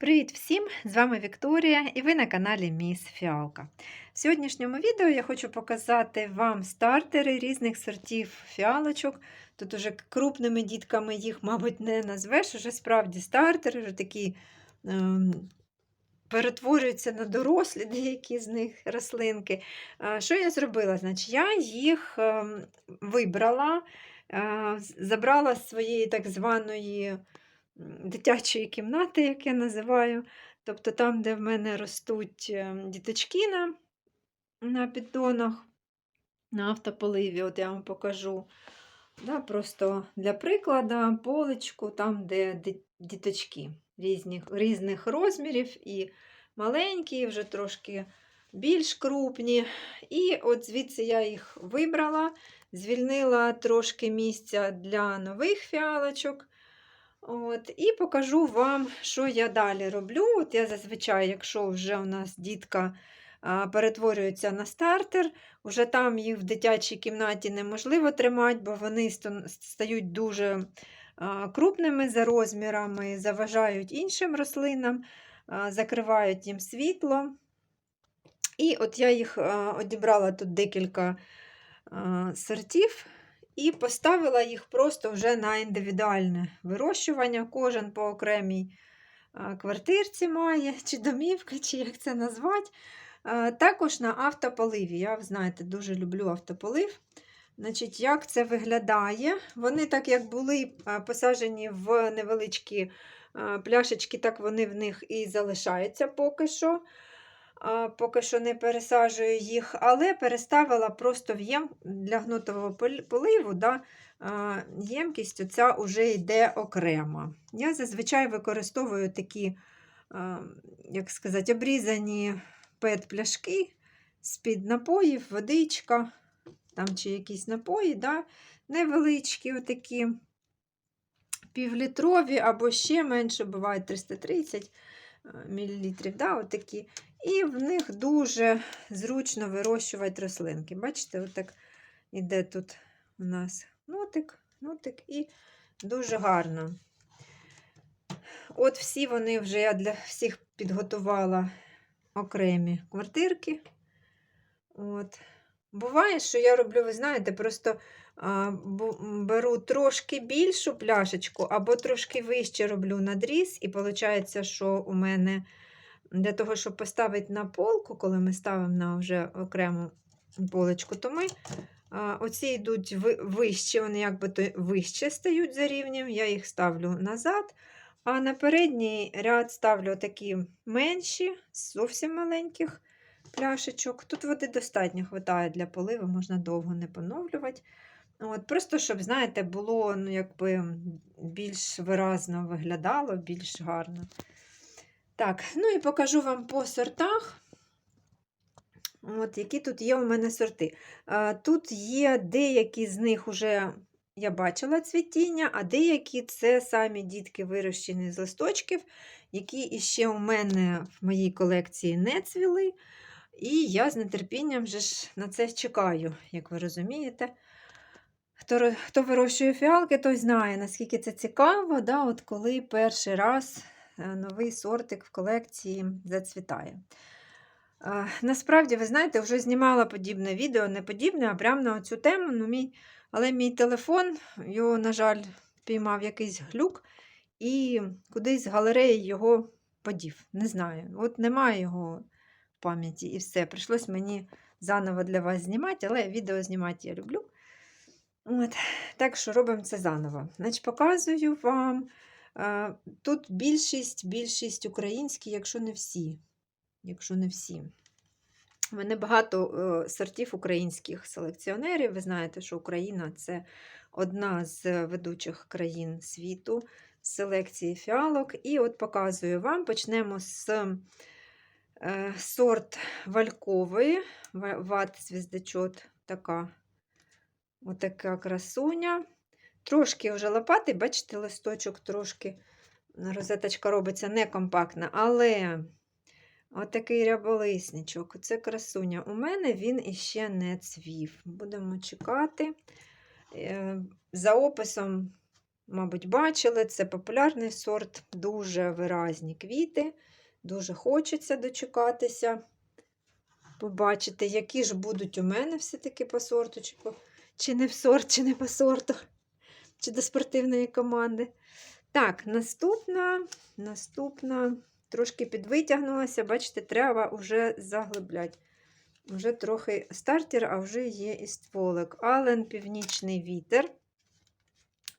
Привіт всім! З вами Вікторія і ви на каналі Міс Фіалка. В сьогоднішньому відео я хочу показати вам стартери різних сортів фіалочок. Тут уже крупними дітками їх, мабуть, не назвеш, уже справді стартери, вже такі ем, перетворюються на дорослі деякі з них рослинки. А, Що я зробила? Значить, Я їх ем, вибрала, е, забрала з своєї так званої дитячої кімнати, як я називаю. Тобто там, де в мене ростуть е, діточки на, на піддонах, на автополиві, от я вам покажу. Да, просто для прикладу поличку, там, де діточки різних, різних розмірів, і маленькі, і вже трошки більш крупні. І от звідси я їх вибрала, звільнила трошки місця для нових фіалочок. От, І покажу вам, що я далі роблю. От Я зазвичай, якщо вже у нас дітка перетворюється на стартер, вже там їх в дитячій кімнаті неможливо тримати, бо вони стають дуже крупними за розмірами, заважають іншим рослинам, закривають їм світло. І от я їх одібрала тут декілька сортів. І поставила їх просто вже на індивідуальне вирощування. Кожен по окремій квартирці має, чи домівка, чи як це назвати. Також на автополиві. Я, знаєте, дуже люблю автополив. Значить, Як це виглядає? Вони, так як були посаджені в невеличкі пляшечки, так вони в них і залишаються поки що. Поки що не пересаджую їх, але переставила просто в єм для гнутого поливу. Да, ємкість оця вже йде окремо. Я зазвичай використовую такі, як сказати, обрізані пет-пляшки з-під напоїв, водичка, там чи якісь напої, да, невеличкі, отакі, півлітрові або ще менше, бувають 330 мл. Да, отакі. І в них дуже зручно вирощувати рослинки. Бачите, отак іде тут у нас нотик, нотик і дуже гарно. От всі вони вже я для всіх підготувала окремі квартирки. От. Буває, що я роблю, ви знаєте, просто а, беру трошки більшу пляшечку або трошки вище роблю надріз, і виходить, що у мене для того, щоб поставити на полку, коли ми ставимо на вже окрему полочку, то ми оці йдуть ви- вище, вони якби то вище стають за рівнем, я їх ставлю назад. А на передній ряд ставлю такі менші, зовсім маленьких пляшечок. Тут води достатньо вистачає для поливу, можна довго не поновлювати. От, Просто щоб, знаєте, було ну, якби більш виразно виглядало, більш гарно. Так, ну і покажу вам по сортах. От, які тут є у мене сорти. Тут є деякі з них вже я бачила цвітіння, а деякі це самі дітки вирощені з листочків, які іще у мене в моїй колекції не цвіли. І я з нетерпінням вже ж на це чекаю, як ви розумієте. Хто, хто вирощує фіалки, той знає, наскільки це цікаво, да, от коли перший раз новий сортик в колекції зацвітає. Е, Насправді, ви знаєте, вже знімала подібне відео, не подібне, а прямо на цю тему. Ну, мій, але мій телефон, його, на жаль, піймав якийсь глюк, і кудись з галереї його подів. Не знаю. От немає його в пам'яті і все. Прийшлось мені заново для вас знімати, але відео знімати я люблю. От, так що робимо це заново. Значить, показую вам. Тут більшість, більшість українські, якщо не всі. Якщо не всі. У мене багато е, сортів українських селекціонерів. Ви знаєте, що Україна це одна з ведучих країн світу селекції фіалок. І от показую вам. Почнемо з е, сорт валькової, ва- ват звіздачот, така Отака красуня. Трошки вже лопатий, бачите, листочок трошки розеточка робиться некомпактна, але отакий ряболисничок, це красуня. У мене він іще не цвів. Будемо чекати. Е, За описом мабуть, бачили, це популярний сорт, дуже виразні квіти. Дуже хочеться дочекатися, побачити, які ж будуть у мене все-таки по сорту, чи, чи не в сорт, чи не по сорту, чи до спортивної команди. Так, наступна, наступна, трошки підвитягнулася, бачите, треба вже заглибляти. Вже трохи стартер, а вже є і стволик. Ален Північний вітер.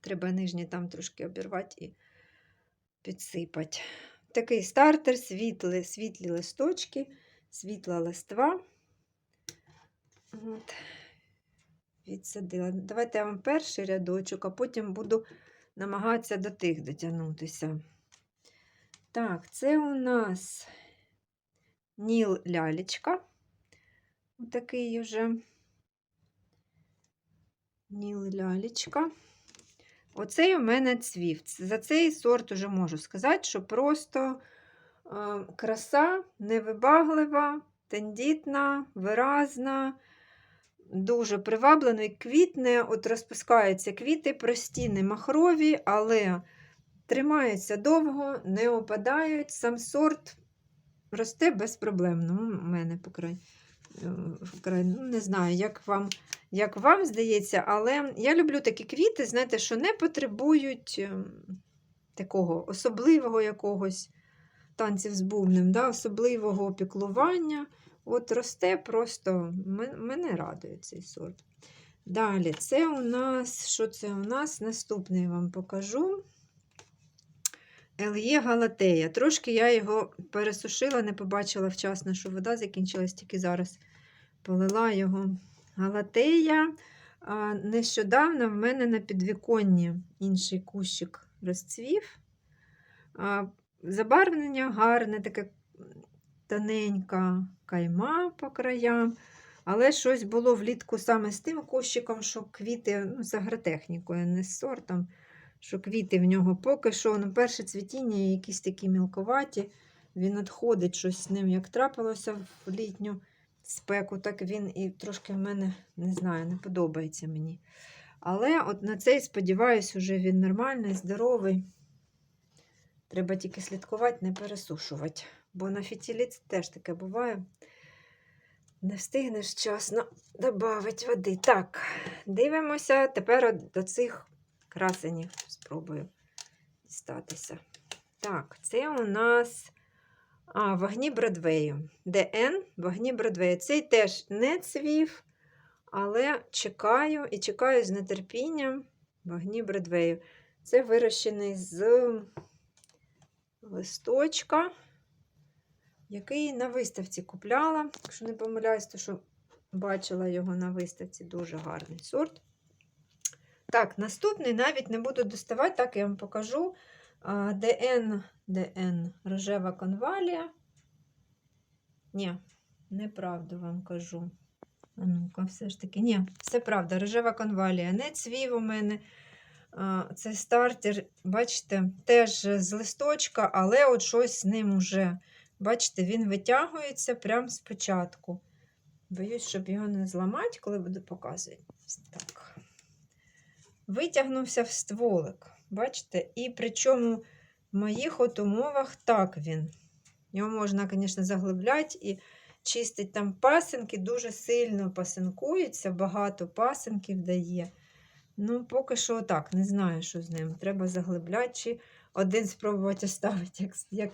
Треба нижній там трошки обірвати і підсипати. Такий стартер, світлі, світлі листочки, світла листва. От. Відсадила. Давайте я вам перший рядочок, а потім буду намагатися до тих дотягнутися. Так, це у нас Ніл лялечка. Отакий вже Ніл лялечка. Оцей у мене цвів. За цей сорт уже можу сказати, що просто е, краса невибаглива, тендітна, виразна, дуже приваблено і квітне. От розпускаються квіти, прості, не махрові, але тримаються довго, не опадають. Сам сорт росте безпроблемно. У мене по край, край, ну, не знаю, як вам як вам здається, але я люблю такі квіти, знаєте, що не потребують ем, такого особливого якогось танців з бубнем, да, особливого опіклування. От росте просто мене радує цей сорт. Далі, це у нас, що це у нас? Наступний вам покажу. Ельє Галатея. Трошки я його пересушила, не побачила вчасно, що вода закінчилась, тільки зараз полила його. Галатея. Нещодавно в мене на підвіконні інший кущик розцвів. Забарвлення гарне, таке тоненька кайма по краям. Але щось було влітку саме з тим кущиком, що квіти ну, з агротехнікою, не з сортом, що квіти в нього поки що ну, перше цвітіння якісь такі мілковаті. Він відходить щось з ним, як трапилося в літню спеку, так він і трошки в мене, не знаю, не подобається мені. Але от на цей, сподіваюся, вже він нормальний, здоровий. Треба тільки слідкувати, не пересушувати. Бо на фітілі це теж таке буває. Не встигнеш вчасно додати води. Так, дивимося тепер до цих красенів. Спробую дістатися. Так, це у нас а, вогні Бродвею. ДН вогні Бродвею. Цей теж не цвів, але чекаю і чекаю з нетерпінням вогні Бродвею. Це вирощений з листочка, який на виставці купляла. Якщо не помиляюсь, то що бачила його на виставці дуже гарний сорт. Так, наступний навіть не буду доставати, так я вам покажу. ДН ДН рожева конвалія. Ні, неправду вам кажу. А ну-ка, все ж таки, ні, все правда, рожева конвалія. Не цвів у мене. Це стартер, бачите, теж з листочка, але от щось з ним уже. Бачите, він витягується прямо спочатку. Боюсь, щоб його не зламати, коли буду показувати. Так. Витягнувся в стволик. Бачите? І причому в моїх от умовах так він. Його можна, звісно, заглибляти і чистить там пасинки, дуже сильно пасинкується, багато пасинків дає. Ну, поки що так, не знаю, що з ним. Треба заглибляти, чи один спробувати оставити, як як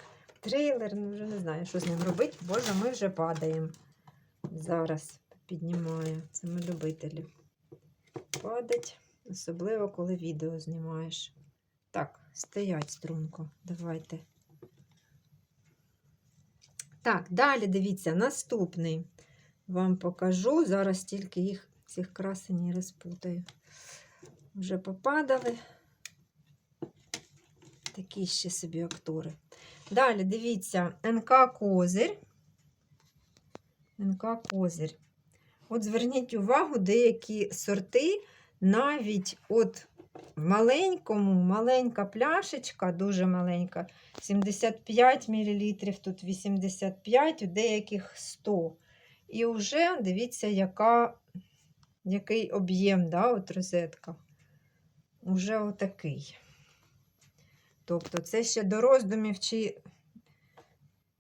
трейлер. Ну, вже не знаю, що з ним робити. Боже, ми вже падаємо. Зараз піднімаю. Це ми любителі. Падать, особливо, коли відео знімаєш. Так, стоять струнко. Давайте. Так, далі дивіться, наступний вам покажу. Зараз тільки їх цих красені розпутаю. Вже попадали. Такі ще собі актори. Далі дивіться, НК Козир. НК Козир. От зверніть увагу, деякі сорти навіть от в маленькому, маленька пляшечка, дуже маленька, 75 мл, тут 85, у деяких 100. І вже дивіться, яка, який об'єм да, розетка. Уже отакий. Тобто це ще до роздумів, чи,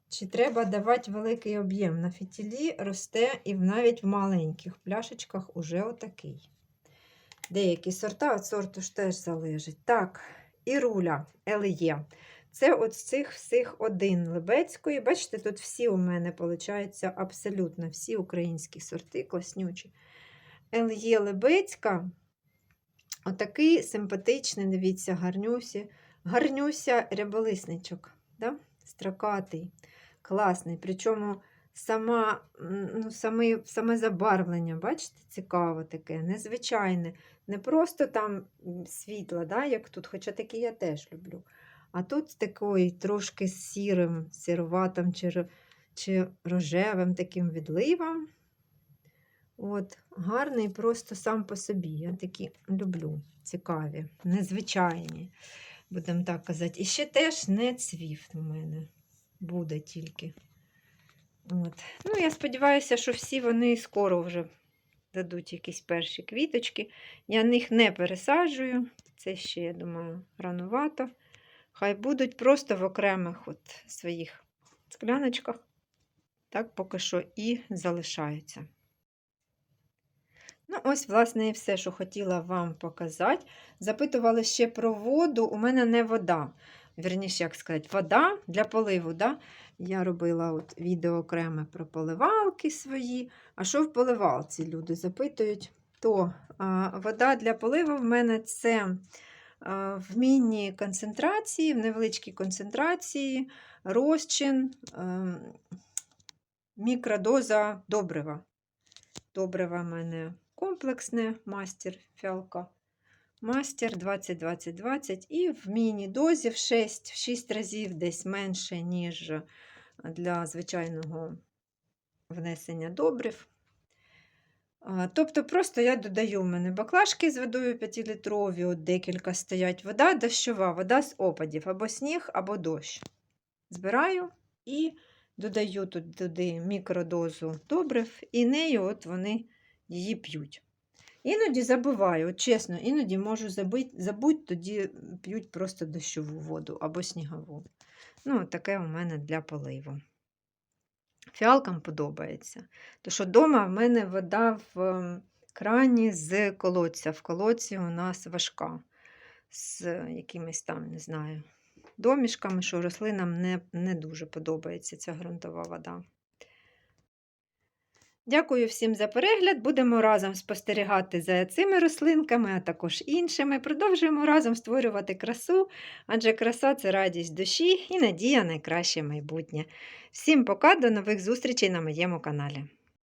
чи треба давати великий об'єм. На фітілі росте і навіть в маленьких пляшечках уже отакий. Деякі сорта від сорту ж теж залежить. Так, і руля ЛЄ. Це от з цих всіх один Лебецької. Бачите, тут всі у мене, виходить, абсолютно всі українські сорти, класнючі. ЛЄ Лебецька. Отакий симпатичний, дивіться, гарнюсі. Гарнюся ряболисничок. Да? Строкатий, класний. Причому сама, ну, саме, саме забарвлення, бачите, цікаве таке, незвичайне. Не просто там світло, да, як тут, хоча такі я теж люблю. А тут такий трошки сірим, сіруватим чи, чи рожевим таким відливом. От, гарний просто сам по собі. Я такі люблю, цікаві, незвичайні, будемо так казати. І ще теж не цвів у мене буде тільки. От. Ну, я сподіваюся, що всі вони скоро вже дадуть якісь перші квіточки. Я їх не пересаджую. Це ще, я думаю, ранувато. Хай будуть просто в окремих от своїх скляночках. Так поки що і залишаються. Ну, ось, власне, і все, що хотіла вам показати. Запитували ще про воду. У мене не вода. Вірніше, як сказати, вода для поливу. Да? Я робила от відео окреме про поливалки свої. А що в поливалці люди запитують? То а, вода для поливу в мене це а, в міні концентрації, в невеличкій концентрації, розчин, а, мікродоза добрива. Добрива в мене комплексне, мастер фіалка. Мастер 20-20-20 і в міні-дозі в 6, в 6 разів десь менше, ніж для звичайного внесення добрив. Тобто, просто я додаю в мене баклажки з водою 5-літрові, от декілька стоять. Вода дощова, вода з опадів, або сніг, або дощ. Збираю і додаю тут туди мікродозу добрив, і нею от вони її п'ють. Іноді забуваю, от чесно, іноді можу забути, тоді п'ють просто дощову воду або снігову. Ну, таке у мене для поливу. Фіалкам подобається. Тому що вдома в мене вода в ем, крані з колодця. В колодці у нас важка. З якимись там, не знаю, домішками, що рослинам не, не дуже подобається ця ґрунтова вода. Дякую всім за перегляд. Будемо разом спостерігати за цими рослинками, а також іншими. Продовжуємо разом створювати красу, адже краса це радість душі і надія на найкраще майбутнє. Всім пока, до нових зустрічей на моєму каналі.